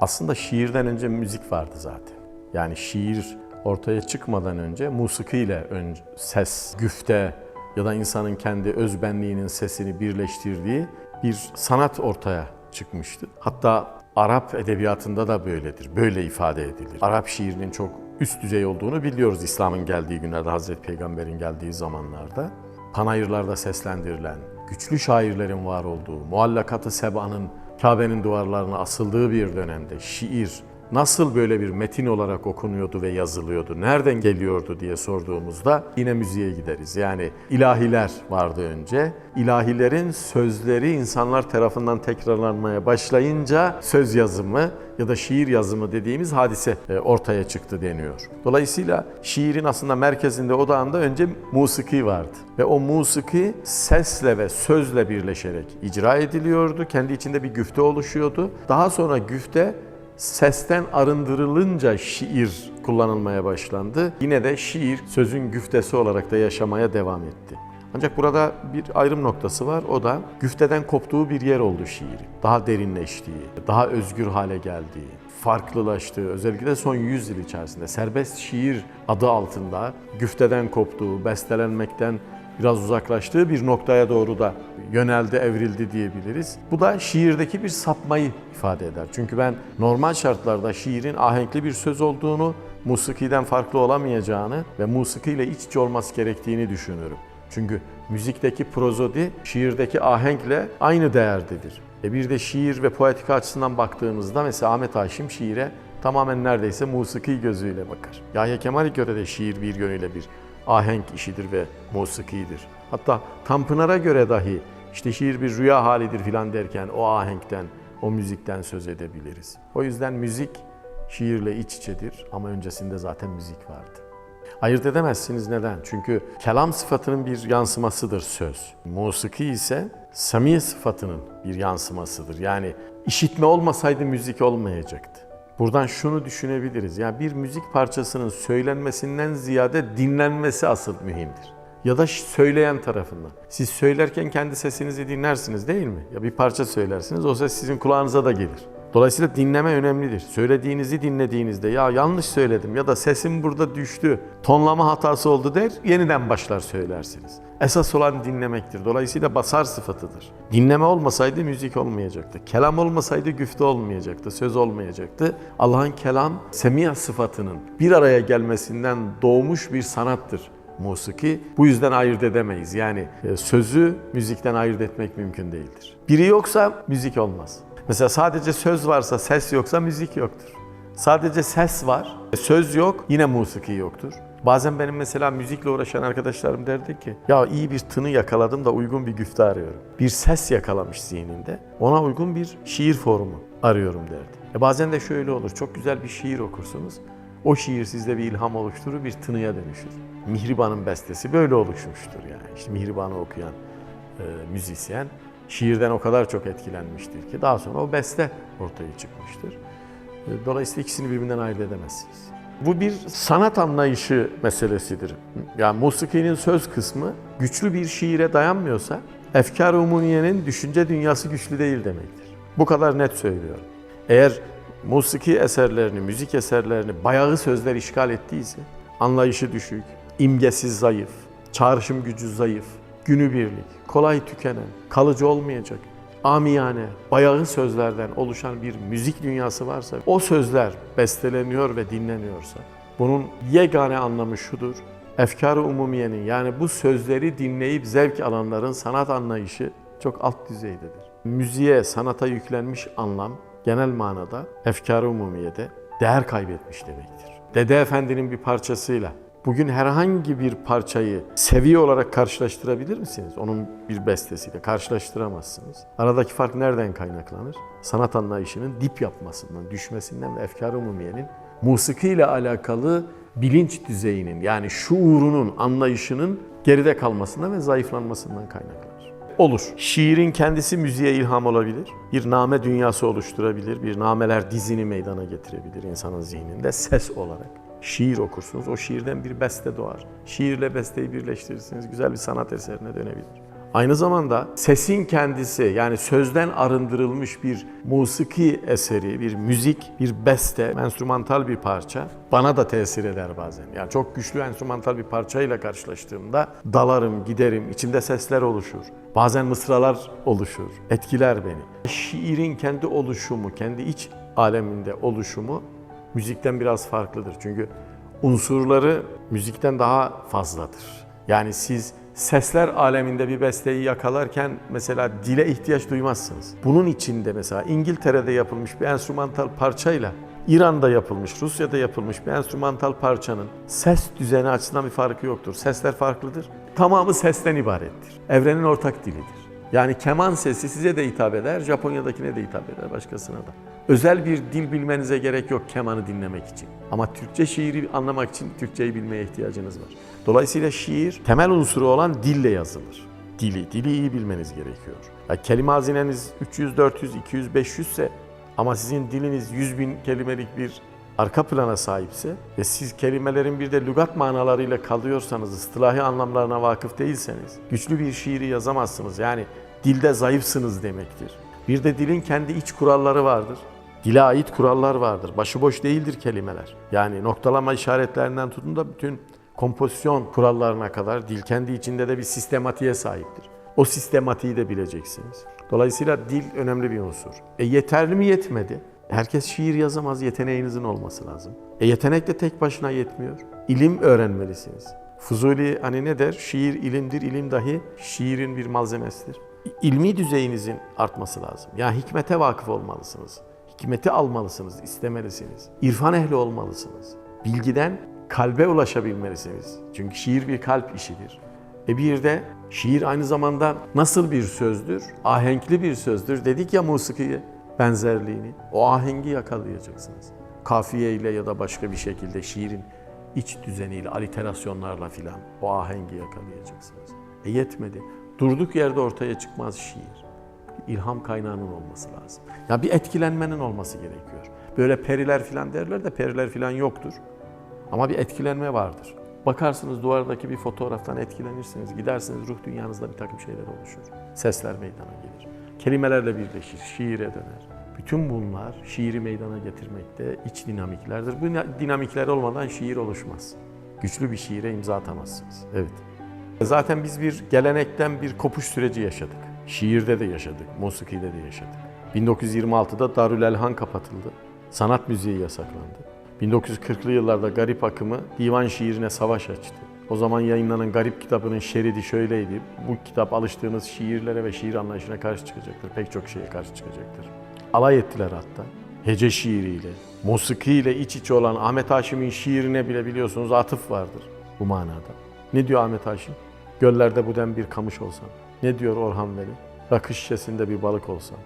Aslında şiirden önce müzik vardı zaten. Yani şiir ortaya çıkmadan önce musikiyle önce ses, güfte ya da insanın kendi özbenliğinin sesini birleştirdiği bir sanat ortaya çıkmıştı. Hatta Arap edebiyatında da böyledir. Böyle ifade edilir. Arap şiirinin çok üst düzey olduğunu biliyoruz İslam'ın geldiği günlerde, Hazreti Peygamber'in geldiği zamanlarda. Panayırlarda seslendirilen, güçlü şairlerin var olduğu, muallakatı sebanın Kabe'nin duvarlarına asıldığı bir dönemde şiir nasıl böyle bir metin olarak okunuyordu ve yazılıyordu, nereden geliyordu diye sorduğumuzda yine müziğe gideriz. Yani ilahiler vardı önce. İlahilerin sözleri insanlar tarafından tekrarlanmaya başlayınca söz yazımı ya da şiir yazımı dediğimiz hadise e, ortaya çıktı deniyor. Dolayısıyla şiirin aslında merkezinde odağında önce musiki vardı. Ve o musiki sesle ve sözle birleşerek icra ediliyordu. Kendi içinde bir güfte oluşuyordu. Daha sonra güfte sesten arındırılınca şiir kullanılmaya başlandı. Yine de şiir sözün güftesi olarak da yaşamaya devam etti. Ancak burada bir ayrım noktası var. O da güfteden koptuğu bir yer oldu şiirin. Daha derinleştiği, daha özgür hale geldiği, farklılaştığı, özellikle son 100 yıl içerisinde serbest şiir adı altında güfteden koptuğu, bestelenmekten biraz uzaklaştığı bir noktaya doğru da yöneldi, evrildi diyebiliriz. Bu da şiirdeki bir sapmayı ifade eder. Çünkü ben normal şartlarda şiirin ahenkli bir söz olduğunu, musikiden farklı olamayacağını ve musikiyle iç içe olması gerektiğini düşünürüm. Çünkü müzikteki prozodi şiirdeki ahenkle aynı değerdedir. E bir de şiir ve poetika açısından baktığımızda mesela Ahmet Haşim şiire tamamen neredeyse musiki gözüyle bakar. Yahya Kemal'e göre de şiir bir yönüyle bir ahenk işidir ve musikidir. Hatta Tanpınar'a göre dahi işte şiir bir rüya halidir filan derken o ahenkten, o müzikten söz edebiliriz. O yüzden müzik şiirle iç içedir ama öncesinde zaten müzik vardı. Ayırt edemezsiniz neden? Çünkü kelam sıfatının bir yansımasıdır söz. Musiki ise sami sıfatının bir yansımasıdır. Yani işitme olmasaydı müzik olmayacaktı. Buradan şunu düşünebiliriz. Yani bir müzik parçasının söylenmesinden ziyade dinlenmesi asıl mühimdir. Ya da söyleyen tarafından. Siz söylerken kendi sesinizi dinlersiniz değil mi? Ya bir parça söylersiniz o ses sizin kulağınıza da gelir. Dolayısıyla dinleme önemlidir. Söylediğinizi dinlediğinizde ya yanlış söyledim ya da sesim burada düştü, tonlama hatası oldu der, yeniden başlar söylersiniz. Esas olan dinlemektir. Dolayısıyla basar sıfatıdır. Dinleme olmasaydı müzik olmayacaktı. Kelam olmasaydı güfte olmayacaktı, söz olmayacaktı. Allah'ın kelam, semiyah sıfatının bir araya gelmesinden doğmuş bir sanattır musiki. Bu yüzden ayırt edemeyiz. Yani e, sözü müzikten ayırt etmek mümkün değildir. Biri yoksa müzik olmaz. Mesela sadece söz varsa ses yoksa müzik yoktur. Sadece ses var, söz yok, yine musiki yoktur. Bazen benim mesela müzikle uğraşan arkadaşlarım derdi ki ya iyi bir tını yakaladım da uygun bir güfte arıyorum. Bir ses yakalamış zihninde. Ona uygun bir şiir formu arıyorum derdi. E bazen de şöyle olur. Çok güzel bir şiir okursunuz. O şiir sizde bir ilham oluşturur, bir tınıya dönüşür. Mihriban'ın bestesi böyle oluşmuştur yani. İşte Mihriban'ı okuyan e, müzisyen şiirden o kadar çok etkilenmiştir ki daha sonra o beste ortaya çıkmıştır. E, Dolayısıyla ikisini birbirinden ayırt edemezsiniz. Bu bir sanat anlayışı meselesidir. Yani musikinin söz kısmı güçlü bir şiire dayanmıyorsa efkar umumiyenin düşünce dünyası güçlü değil demektir. Bu kadar net söylüyorum. Eğer musiki eserlerini, müzik eserlerini bayağı sözler işgal ettiyse, anlayışı düşük, imgesiz zayıf, çağrışım gücü zayıf, günübirlik, kolay tükenen, kalıcı olmayacak, amiyane, bayağı sözlerden oluşan bir müzik dünyası varsa, o sözler besteleniyor ve dinleniyorsa, bunun yegane anlamı şudur, efkar-ı umumiyenin yani bu sözleri dinleyip zevk alanların sanat anlayışı çok alt düzeydedir. Müziğe, sanata yüklenmiş anlam genel manada efkar-ı umumiyede değer kaybetmiş demektir. Dede Efendi'nin bir parçasıyla bugün herhangi bir parçayı seviye olarak karşılaştırabilir misiniz? Onun bir bestesiyle karşılaştıramazsınız. Aradaki fark nereden kaynaklanır? Sanat anlayışının dip yapmasından, düşmesinden ve efkar-ı umumiyenin musiki ile alakalı bilinç düzeyinin yani şuurunun, anlayışının geride kalmasından ve zayıflanmasından kaynaklanır olur. Şiirin kendisi müziğe ilham olabilir. Bir name dünyası oluşturabilir. Bir nameler dizini meydana getirebilir insanın zihninde ses olarak. Şiir okursunuz, o şiirden bir beste doğar. Şiirle besteyi birleştirirsiniz, güzel bir sanat eserine dönebilir. Aynı zamanda sesin kendisi yani sözden arındırılmış bir musiki eseri, bir müzik, bir beste, enstrümantal bir parça bana da tesir eder bazen. Yani çok güçlü enstrümantal bir parçayla karşılaştığımda dalarım, giderim, içimde sesler oluşur. Bazen mısralar oluşur, etkiler beni. Şiirin kendi oluşumu, kendi iç aleminde oluşumu müzikten biraz farklıdır. Çünkü unsurları müzikten daha fazladır. Yani siz sesler aleminde bir besteyi yakalarken mesela dile ihtiyaç duymazsınız. Bunun içinde mesela İngiltere'de yapılmış bir enstrümantal parçayla İran'da yapılmış, Rusya'da yapılmış bir enstrümantal parçanın ses düzeni açısından bir farkı yoktur. Sesler farklıdır. Tamamı sesten ibarettir. Evrenin ortak dilidir. Yani keman sesi size de hitap eder, Japonya'dakine de hitap eder, başkasına da. Özel bir dil bilmenize gerek yok kemanı dinlemek için. Ama Türkçe şiiri anlamak için Türkçeyi bilmeye ihtiyacınız var. Dolayısıyla şiir temel unsuru olan dille yazılır. Dili, dili iyi bilmeniz gerekiyor. Ya kelime hazineniz 300, 400, 200, 500 ise ama sizin diliniz 100 bin kelimelik bir arka plana sahipse ve siz kelimelerin bir de lügat manalarıyla kalıyorsanız, ıstılahi anlamlarına vakıf değilseniz güçlü bir şiiri yazamazsınız. Yani dilde zayıfsınız demektir. Bir de dilin kendi iç kuralları vardır. Dile ait kurallar vardır. Başıboş değildir kelimeler. Yani noktalama işaretlerinden tutun da bütün kompozisyon kurallarına kadar dil kendi içinde de bir sistematiğe sahiptir. O sistematiği de bileceksiniz. Dolayısıyla dil önemli bir unsur. E yeterli mi yetmedi? Herkes şiir yazamaz, yeteneğinizin olması lazım. E yetenek de tek başına yetmiyor. İlim öğrenmelisiniz. Fuzuli hani ne der? Şiir ilimdir, ilim dahi şiirin bir malzemesidir. İlmi düzeyinizin artması lazım. Yani hikmete vakıf olmalısınız. Hikmeti almalısınız, istemelisiniz. İrfan ehli olmalısınız. Bilgiden kalbe ulaşabilmelisiniz. Çünkü şiir bir kalp işidir. E bir de şiir aynı zamanda nasıl bir sözdür? Ahenkli bir sözdür. Dedik ya musikiye benzerliğini. O ahengi yakalayacaksınız. Kafiye ile ya da başka bir şekilde şiirin iç düzeniyle, aliterasyonlarla filan o ahengi yakalayacaksınız. E yetmedi. Durduk yerde ortaya çıkmaz şiir. İlham kaynağının olması lazım. Ya bir etkilenmenin olması gerekiyor. Böyle periler filan derler de periler filan yoktur. Ama bir etkilenme vardır. Bakarsınız duvardaki bir fotoğraftan etkilenirsiniz. Gidersiniz ruh dünyanızda bir takım şeyler oluşur. Sesler meydana gelir. Kelimelerle birleşir, şiire döner. Bütün bunlar şiiri meydana getirmekte iç dinamiklerdir. Bu dinamikler olmadan şiir oluşmaz. Güçlü bir şiire imza atamazsınız. Evet. Zaten biz bir gelenekten bir kopuş süreci yaşadık. Şiirde de yaşadık, musikide de yaşadık. 1926'da Darül Elhan kapatıldı. Sanat müziği yasaklandı. 1940'lı yıllarda garip akımı divan şiirine savaş açtı. O zaman yayınlanan Garip kitabının şeridi şöyleydi. Bu kitap alıştığınız şiirlere ve şiir anlayışına karşı çıkacaktır. Pek çok şeye karşı çıkacaktır. Alay ettiler hatta. Hece şiiriyle, musikiyle iç içe olan Ahmet Haşim'in şiirine bile biliyorsunuz atıf vardır bu manada. Ne diyor Ahmet Haşim? Göllerde buden bir kamış olsam. Ne diyor Orhan Veli? Rakı şişesinde bir balık olsam.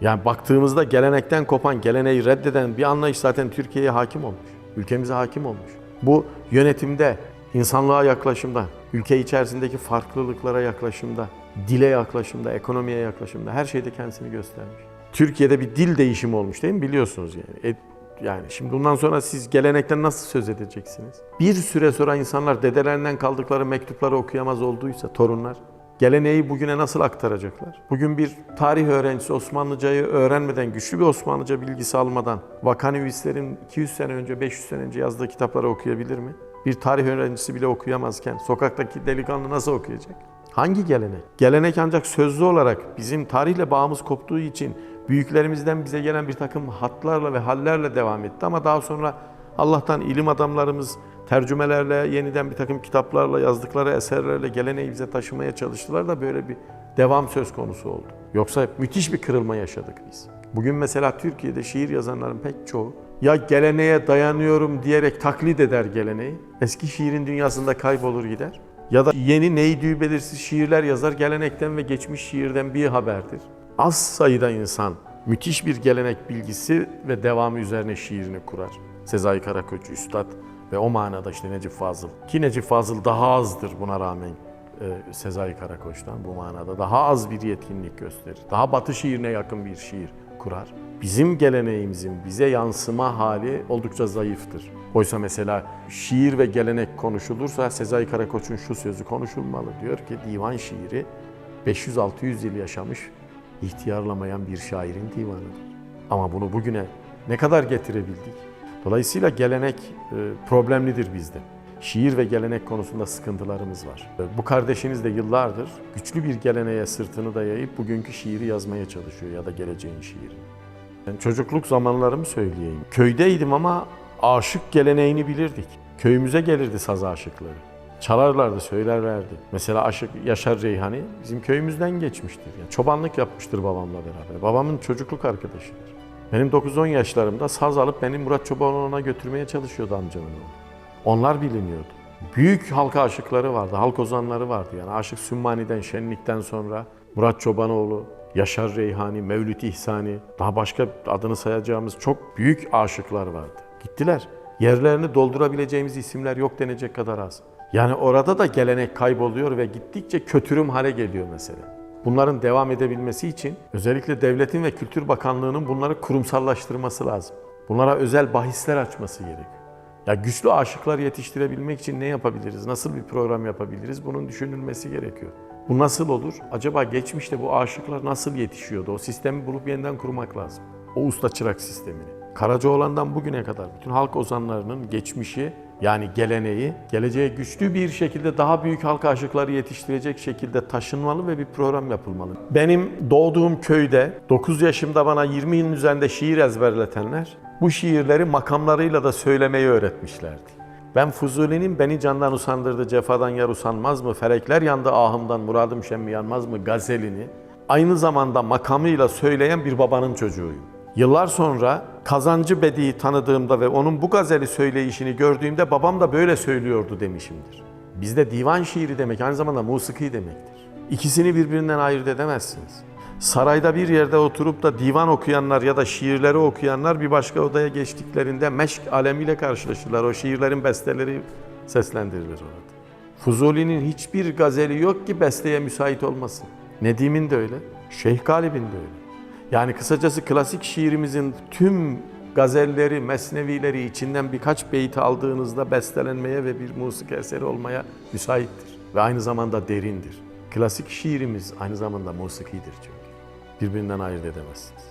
Yani baktığımızda gelenekten kopan, geleneği reddeden bir anlayış zaten Türkiye'ye hakim olmuş. Ülkemize hakim olmuş. Bu yönetimde, insanlığa yaklaşımda, ülke içerisindeki farklılıklara yaklaşımda, dile yaklaşımda, ekonomiye yaklaşımda her şeyde kendisini göstermiş. Türkiye'de bir dil değişimi olmuş değil mi? Biliyorsunuz yani. E, yani şimdi bundan sonra siz gelenekten nasıl söz edeceksiniz? Bir süre sonra insanlar dedelerinden kaldıkları mektupları okuyamaz olduysa torunlar geleneği bugüne nasıl aktaracaklar? Bugün bir tarih öğrencisi Osmanlıcayı öğrenmeden, güçlü bir Osmanlıca bilgisi almadan Vakanüvislerin 200 sene önce, 500 sene önce yazdığı kitapları okuyabilir mi? Bir tarih öğrencisi bile okuyamazken sokaktaki delikanlı nasıl okuyacak? Hangi gelenek? Gelenek ancak sözlü olarak bizim tarihle bağımız koptuğu için büyüklerimizden bize gelen bir takım hatlarla ve hallerle devam etti ama daha sonra Allah'tan ilim adamlarımız tercümelerle, yeniden bir takım kitaplarla, yazdıkları eserlerle geleneği bize taşımaya çalıştılar da böyle bir devam söz konusu oldu. Yoksa müthiş bir kırılma yaşadık biz. Bugün mesela Türkiye'de şiir yazanların pek çoğu ya geleneğe dayanıyorum diyerek taklit eder geleneği. Eski şiirin dünyasında kaybolur gider. Ya da yeni neydi belirsiz şiirler yazar gelenekten ve geçmiş şiirden bir haberdir. Az sayıda insan müthiş bir gelenek bilgisi ve devamı üzerine şiirini kurar. Sezai Karakoç Üstad ve o manada işte Necip Fazıl. Ki Necip Fazıl daha azdır buna rağmen e, Sezai Karakoç'tan bu manada. Daha az bir yetkinlik gösterir. Daha batı şiirine yakın bir şiir kurar. Bizim geleneğimizin bize yansıma hali oldukça zayıftır. Oysa mesela şiir ve gelenek konuşulursa Sezai Karakoç'un şu sözü konuşulmalı. Diyor ki divan şiiri 500-600 yıl yaşamış, ihtiyarlamayan bir şairin divanıdır. Ama bunu bugüne ne kadar getirebildik? Dolayısıyla gelenek e, problemlidir bizde. Şiir ve gelenek konusunda sıkıntılarımız var. E, Bu kardeşiniz de yıllardır güçlü bir geleneğe sırtını dayayıp bugünkü şiiri yazmaya çalışıyor ya da geleceğin şiirini. Ben çocukluk zamanlarımı söyleyeyim. Köydeydim ama aşık geleneğini bilirdik. Köyümüze gelirdi saz aşıkları. Çalarlardı, söylerlerdi. Mesela Aşık Yaşar Reyhani bizim köyümüzden geçmiştir. Yani çobanlık yapmıştır babamla beraber. Babamın çocukluk arkadaşıdır. Benim 9-10 yaşlarımda saz alıp beni Murat Çobanoğlu'na götürmeye çalışıyordu amcamın oğlu. Onlar biliniyordu. Büyük halk aşıkları vardı, halk ozanları vardı. Yani Aşık Sümmani'den, Şenlik'ten sonra Murat Çobanoğlu, Yaşar Reyhani, Mevlüt İhsani, daha başka adını sayacağımız çok büyük aşıklar vardı. Gittiler. Yerlerini doldurabileceğimiz isimler yok denecek kadar az. Yani orada da gelenek kayboluyor ve gittikçe kötürüm hale geliyor mesele. Bunların devam edebilmesi için özellikle devletin ve Kültür Bakanlığı'nın bunları kurumsallaştırması lazım. Bunlara özel bahisler açması gerekiyor. Ya güçlü aşıklar yetiştirebilmek için ne yapabiliriz? Nasıl bir program yapabiliriz? Bunun düşünülmesi gerekiyor. Bu nasıl olur? Acaba geçmişte bu aşıklar nasıl yetişiyordu? O sistemi bulup yeniden kurmak lazım. O usta çırak sistemini. Karacaoğlan'dan bugüne kadar bütün halk ozanlarının geçmişi yani geleneği geleceğe güçlü bir şekilde daha büyük halk aşıkları yetiştirecek şekilde taşınmalı ve bir program yapılmalı. Benim doğduğum köyde 9 yaşımda bana 20 yılın üzerinde şiir ezberletenler bu şiirleri makamlarıyla da söylemeyi öğretmişlerdi. Ben Fuzuli'nin beni candan usandırdı, cefadan yar usanmaz mı, felekler yandı ahımdan, muradım şemmi yanmaz mı gazelini aynı zamanda makamıyla söyleyen bir babanın çocuğuyum. Yıllar sonra Kazancı Bedi'yi tanıdığımda ve onun bu gazeli söyleyişini gördüğümde babam da böyle söylüyordu demişimdir. Bizde divan şiiri demek aynı zamanda musiki demektir. İkisini birbirinden ayırt edemezsiniz. Sarayda bir yerde oturup da divan okuyanlar ya da şiirleri okuyanlar bir başka odaya geçtiklerinde meşk alemiyle karşılaşırlar. O şiirlerin besteleri seslendirilir orada. Fuzuli'nin hiçbir gazeli yok ki besteye müsait olmasın. Nedim'in de öyle, Şeyh Galip'in de öyle. Yani kısacası klasik şiirimizin tüm gazelleri, mesnevileri içinden birkaç beyit aldığınızda bestelenmeye ve bir musiki eseri olmaya müsaittir. Ve aynı zamanda derindir. Klasik şiirimiz aynı zamanda musikidir çünkü. Birbirinden ayırt edemezsiniz.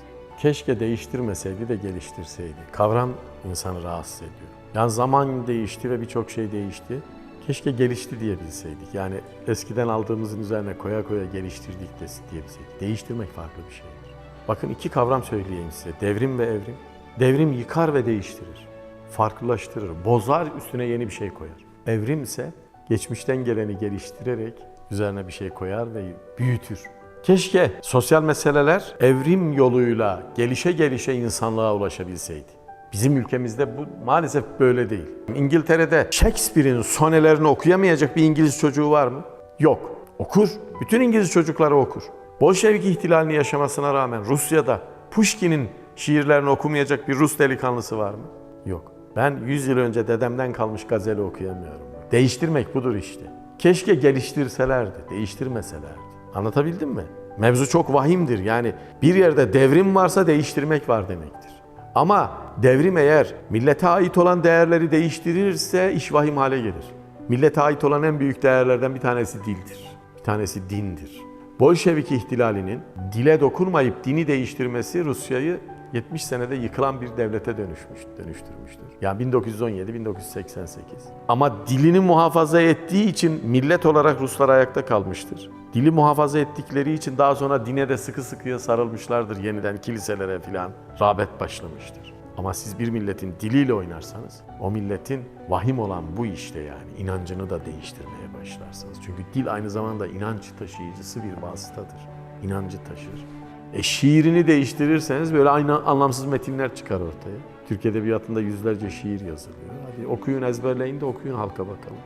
Keşke değiştirmeseydi de geliştirseydi. Kavram insanı rahatsız ediyor. Yani zaman değişti ve birçok şey değişti. Keşke gelişti diyebilseydik. Yani eskiden aldığımızın üzerine koya koya geliştirdik diyebilseydik. Değiştirmek farklı bir şeydir. Bakın iki kavram söyleyeyim size. Devrim ve evrim. Devrim yıkar ve değiştirir. Farklılaştırır, bozar, üstüne yeni bir şey koyar. Evrim ise geçmişten geleni geliştirerek üzerine bir şey koyar ve büyütür. Keşke sosyal meseleler evrim yoluyla gelişe gelişe insanlığa ulaşabilseydi. Bizim ülkemizde bu maalesef böyle değil. İngiltere'de Shakespeare'in sonelerini okuyamayacak bir İngiliz çocuğu var mı? Yok. Okur. Bütün İngiliz çocukları okur. Bolşevik ihtilalini yaşamasına rağmen Rusya'da Pushkin'in şiirlerini okumayacak bir Rus delikanlısı var mı? Yok. Ben 100 yıl önce dedemden kalmış gazeli okuyamıyorum. Değiştirmek budur işte. Keşke geliştirselerdi, değiştirmeselerdi. Anlatabildim mi? Mevzu çok vahimdir. Yani bir yerde devrim varsa değiştirmek var demektir. Ama devrim eğer millete ait olan değerleri değiştirirse iş vahim hale gelir. Millete ait olan en büyük değerlerden bir tanesi dildir. Bir tanesi dindir. Bolşevik ihtilalinin dile dokunmayıp dini değiştirmesi Rusya'yı 70 senede yıkılan bir devlete dönüşmüş, dönüştürmüştür. Yani 1917-1988. Ama dilini muhafaza ettiği için millet olarak Ruslar ayakta kalmıştır. Dili muhafaza ettikleri için daha sonra dine de sıkı sıkıya sarılmışlardır yeniden kiliselere filan rağbet başlamıştır. Ama siz bir milletin diliyle oynarsanız o milletin vahim olan bu işte yani inancını da değiştirmeye başlarsınız. Çünkü dil aynı zamanda inanç taşıyıcısı bir vasıtadır. İnancı taşır. E şiirini değiştirirseniz böyle aynı anlamsız metinler çıkar ortaya. Türk Edebiyatı'nda yüzlerce şiir yazılıyor. Hadi okuyun ezberleyin de okuyun halka bakalım.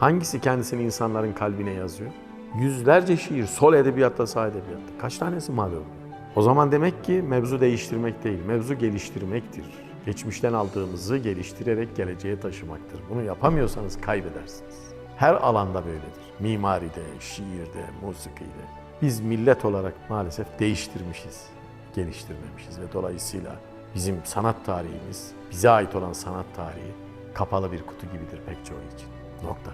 Hangisi kendisini insanların kalbine yazıyor? Yüzlerce şiir, sol edebiyatta, sağ edebiyatta. Kaç tanesi mal oluyor? O zaman demek ki mevzu değiştirmek değil, mevzu geliştirmektir. Geçmişten aldığımızı geliştirerek geleceğe taşımaktır. Bunu yapamıyorsanız kaybedersiniz. Her alanda böyledir. Mimaride, şiirde, musikide. Biz millet olarak maalesef değiştirmişiz, geliştirmemişiz ve dolayısıyla bizim sanat tarihimiz, bize ait olan sanat tarihi kapalı bir kutu gibidir pek çoğu için. Nokta.